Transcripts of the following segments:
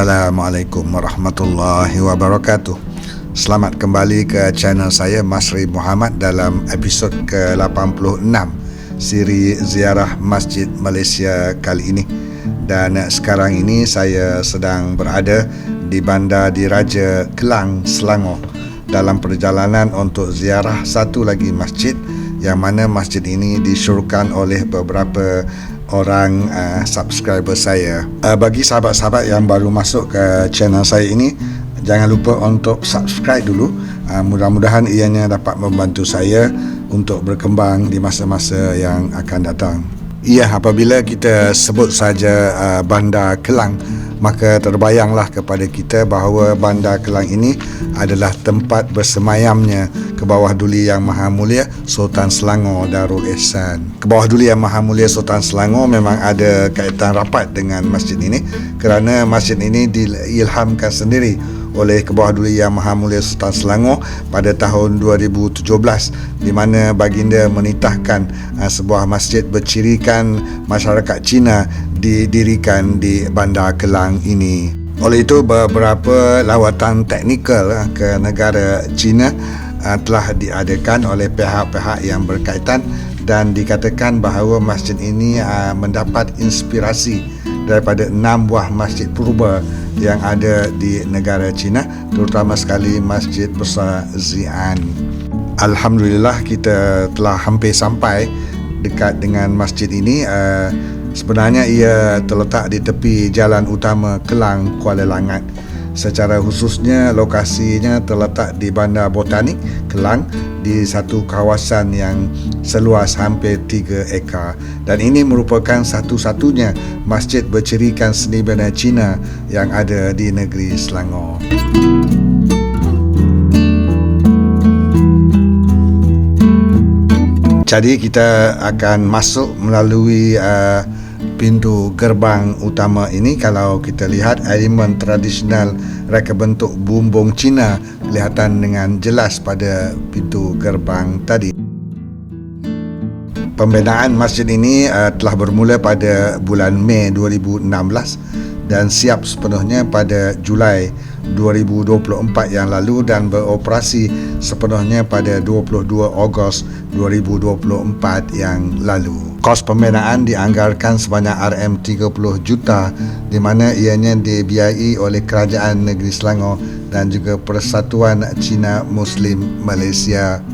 Assalamualaikum warahmatullahi wabarakatuh. Selamat kembali ke channel saya Masri Muhammad dalam episod ke-86 siri ziarah Masjid Malaysia kali ini. Dan sekarang ini saya sedang berada di Bandar Diraja Kelang, Selangor dalam perjalanan untuk ziarah satu lagi masjid yang mana masjid ini disyurkan oleh beberapa orang uh, subscriber saya. Uh, bagi sahabat-sahabat yang baru masuk ke channel saya ini, jangan lupa untuk subscribe dulu. Uh, mudah-mudahan ianya dapat membantu saya untuk berkembang di masa-masa yang akan datang. Iya, apabila kita sebut saja uh, Bandar Kelang, maka terbayanglah kepada kita bahawa Bandar Kelang ini adalah tempat bersemayamnya ke bawah duli yang maha mulia Sultan Selangor Darul Ihsan. Ke bawah duli yang maha mulia Sultan Selangor memang ada kaitan rapat dengan masjid ini kerana masjid ini diilhamkan sendiri oleh Kebawah Duli Yang Maha Mulia Sultan Selangor pada tahun 2017 di mana baginda menitahkan uh, sebuah masjid bercirikan masyarakat Cina didirikan di Bandar Kelang ini. Oleh itu beberapa lawatan teknikal uh, ke negara Cina uh, telah diadakan oleh pihak-pihak yang berkaitan dan dikatakan bahawa masjid ini uh, mendapat inspirasi daripada enam buah masjid purba yang ada di negara China terutama sekali Masjid Besar Xi'an. Alhamdulillah kita telah hampir sampai dekat dengan masjid ini. Uh, sebenarnya ia terletak di tepi jalan utama Kelang Kuala Langat secara khususnya lokasinya terletak di Bandar Botanik Kelang di satu kawasan yang seluas hampir 3 ekar dan ini merupakan satu-satunya masjid bercirikan seni bina Cina yang ada di negeri Selangor. Jadi kita akan masuk melalui uh, pintu gerbang utama ini kalau kita lihat elemen tradisional reka bentuk bumbung Cina kelihatan dengan jelas pada pintu gerbang tadi. Pembinaan masjid ini uh, telah bermula pada bulan Mei 2016 dan siap sepenuhnya pada Julai 2024 yang lalu dan beroperasi sepenuhnya pada 22 Ogos 2024 yang lalu. Kos pembinaan dianggarkan sebanyak RM30 juta di mana ianya dibiayai oleh Kerajaan Negeri Selangor dan juga Persatuan Cina Muslim Malaysia.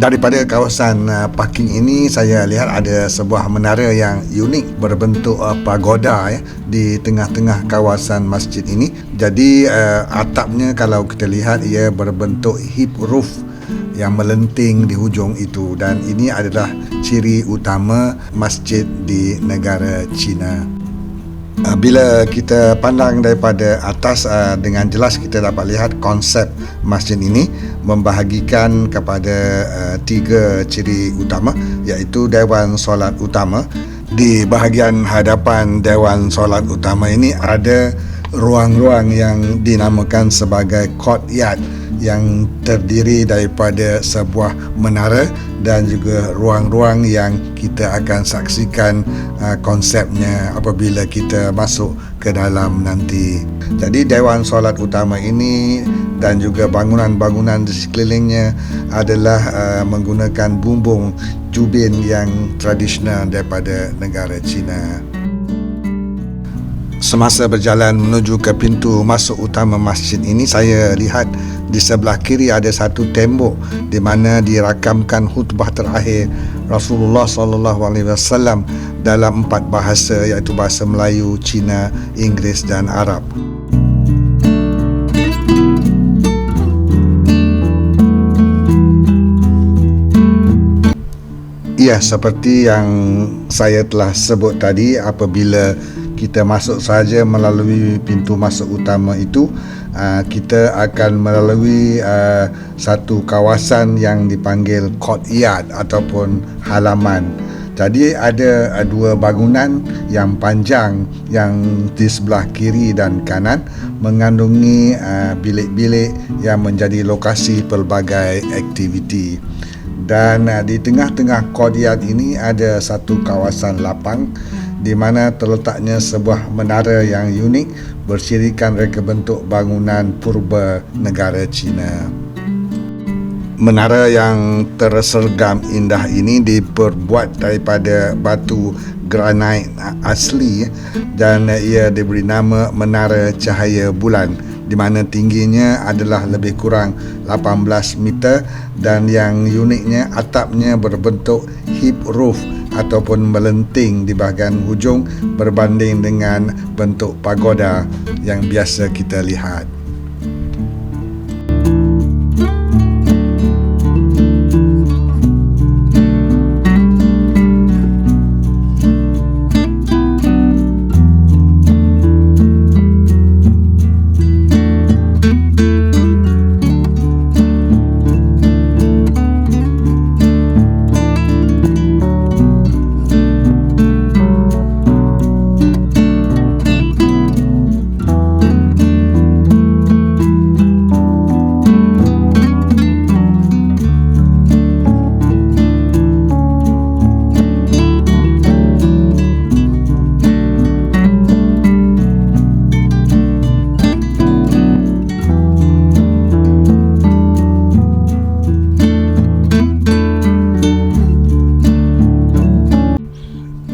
Daripada kawasan uh, parking ini saya lihat ada sebuah menara yang unik berbentuk uh, pagoda ya di tengah-tengah kawasan masjid ini. Jadi uh, atapnya kalau kita lihat ia berbentuk hip roof yang melenting di hujung itu dan ini adalah ciri utama masjid di negara China. Ah, bila kita pandang daripada atas ah, dengan jelas kita dapat lihat konsep masjid ini membahagikan kepada ah, tiga ciri utama iaitu Dewan Solat Utama. Di bahagian hadapan Dewan Solat Utama ini ada ruang-ruang yang dinamakan sebagai courtyard yang terdiri daripada sebuah menara dan juga ruang-ruang yang kita akan saksikan uh, konsepnya apabila kita masuk ke dalam nanti. Jadi Dewan Solat Utama ini dan juga bangunan-bangunan di sekelilingnya adalah uh, menggunakan bumbung jubin yang tradisional daripada negara China. Semasa berjalan menuju ke pintu masuk utama masjid ini, saya lihat di sebelah kiri ada satu tembok di mana dirakamkan khutbah terakhir Rasulullah sallallahu alaihi wasallam dalam empat bahasa iaitu bahasa Melayu, Cina, Inggeris dan Arab. Ya, seperti yang saya telah sebut tadi apabila kita masuk saja melalui pintu masuk utama itu uh, kita akan melalui uh, satu kawasan yang dipanggil courtyard ataupun halaman. Jadi ada uh, dua bangunan yang panjang yang di sebelah kiri dan kanan mengandungi uh, bilik-bilik yang menjadi lokasi pelbagai aktiviti. Dan uh, di tengah-tengah courtyard ini ada satu kawasan lapang di mana terletaknya sebuah menara yang unik bersirikan reka bentuk bangunan purba negara China. Menara yang tersergam indah ini diperbuat daripada batu granit asli dan ia diberi nama Menara Cahaya Bulan di mana tingginya adalah lebih kurang 18 meter dan yang uniknya atapnya berbentuk hip roof ataupun melenting di bahagian hujung berbanding dengan bentuk pagoda yang biasa kita lihat.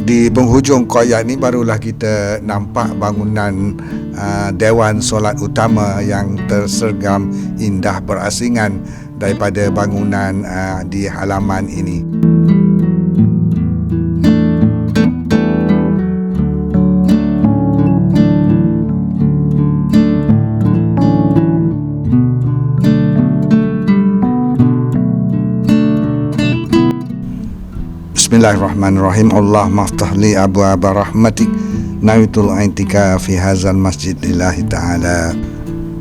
Penghujung koyak ni barulah kita nampak bangunan uh, Dewan Solat Utama yang tersergam indah berasingan daripada bangunan uh, di halaman ini. Bismillahirrahmanirrahim. Allah maftah li abu abu rahmatik. Nawitul aintika fi hazal masjid lillahi ta'ala.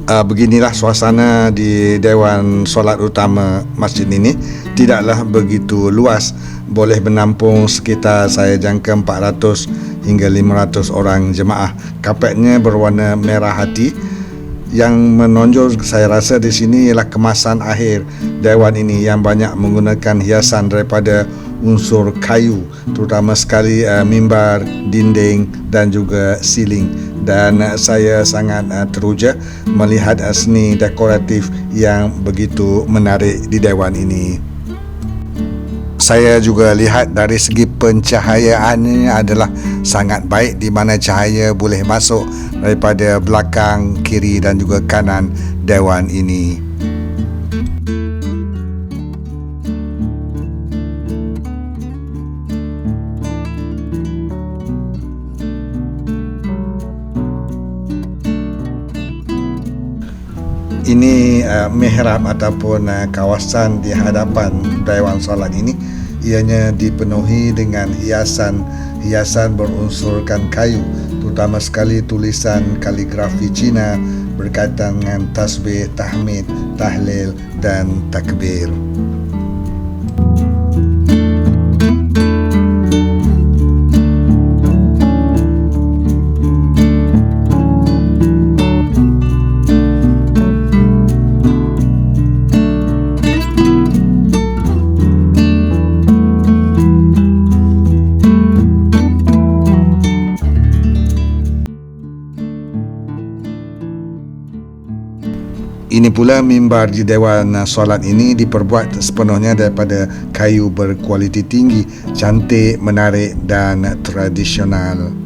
Uh, Beginilah suasana di Dewan Solat Utama Masjid ini. Tidaklah begitu luas. Boleh menampung sekitar saya jangka 400 hingga 500 orang jemaah. Kapetnya berwarna merah hati. Yang menonjol saya rasa di sini ialah kemasan akhir dewan ini yang banyak menggunakan hiasan daripada unsur kayu terutama sekali uh, mimbar, dinding dan juga siling dan uh, saya sangat uh, teruja melihat uh, seni dekoratif yang begitu menarik di dewan ini. Saya juga lihat dari segi pencahayaannya adalah sangat baik di mana cahaya boleh masuk daripada belakang, kiri dan juga kanan dewan ini. Ini uh, mihrab ataupun uh, kawasan di hadapan Dewan Salat ini ianya dipenuhi dengan hiasan hiasan berunsurkan kayu terutama sekali tulisan kaligrafi Cina berkaitan dengan tasbih, tahmid, tahlil dan takbir. Ini pula mimbar di Dewan Solat ini diperbuat sepenuhnya daripada kayu berkualiti tinggi, cantik, menarik dan tradisional.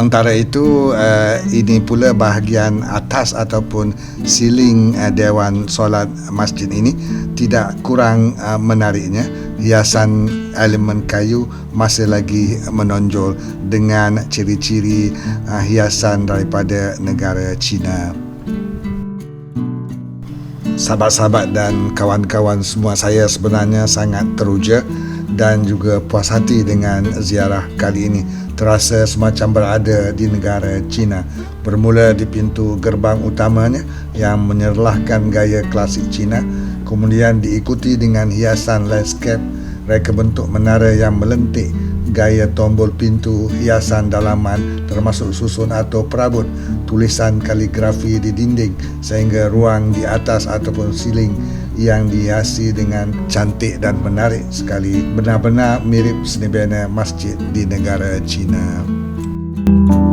Sementara itu uh, ini pula bahagian atas ataupun siling uh, dewan solat masjid ini tidak kurang uh, menariknya hiasan elemen kayu masih lagi menonjol dengan ciri-ciri uh, hiasan daripada negara China. Sahabat-sahabat dan kawan-kawan semua saya sebenarnya sangat teruja dan juga puas hati dengan ziarah kali ini. Terasa semacam berada di negara China. Bermula di pintu gerbang utamanya yang menyerlahkan gaya klasik China kemudian diikuti dengan hiasan landscape reka bentuk menara yang melentik gaya tombol pintu, hiasan dalaman termasuk susun atau perabot, tulisan kaligrafi di dinding sehingga ruang di atas ataupun siling yang dihiasi dengan cantik dan menarik sekali benar-benar mirip seni bina masjid di negara China. sekiranya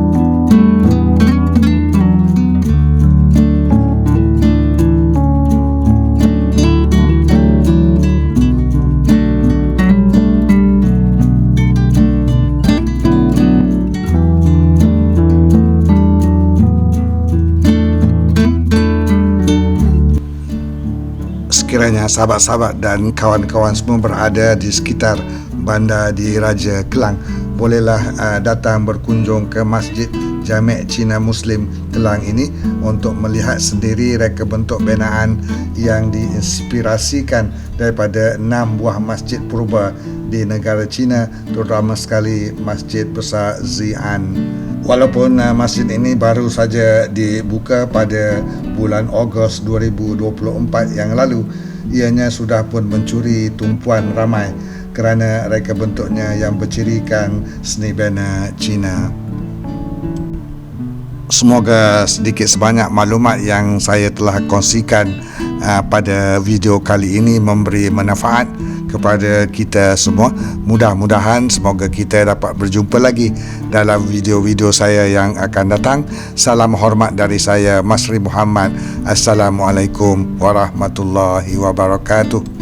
sahabat-sahabat dan kawan-kawan semua berada di sekitar bandar di Raja Kelang bolehlah uh, datang berkunjung ke Masjid Jamek Cina Muslim Kelang ini untuk melihat sendiri reka bentuk binaan yang diinspirasikan daripada enam buah masjid purba di negara China terutama sekali Masjid Besar Xi'an. Walaupun uh, masjid ini baru saja dibuka pada bulan Ogos 2024 yang lalu, ianya sudah pun mencuri tumpuan ramai kerana reka bentuknya yang bercirikan seni bina Cina. Semoga sedikit sebanyak maklumat yang saya telah kongsikan uh, pada video kali ini memberi manfaat kepada kita semua. Mudah-mudahan semoga kita dapat berjumpa lagi dalam video-video saya yang akan datang. Salam hormat dari saya Masri Muhammad. Assalamualaikum warahmatullahi wabarakatuh.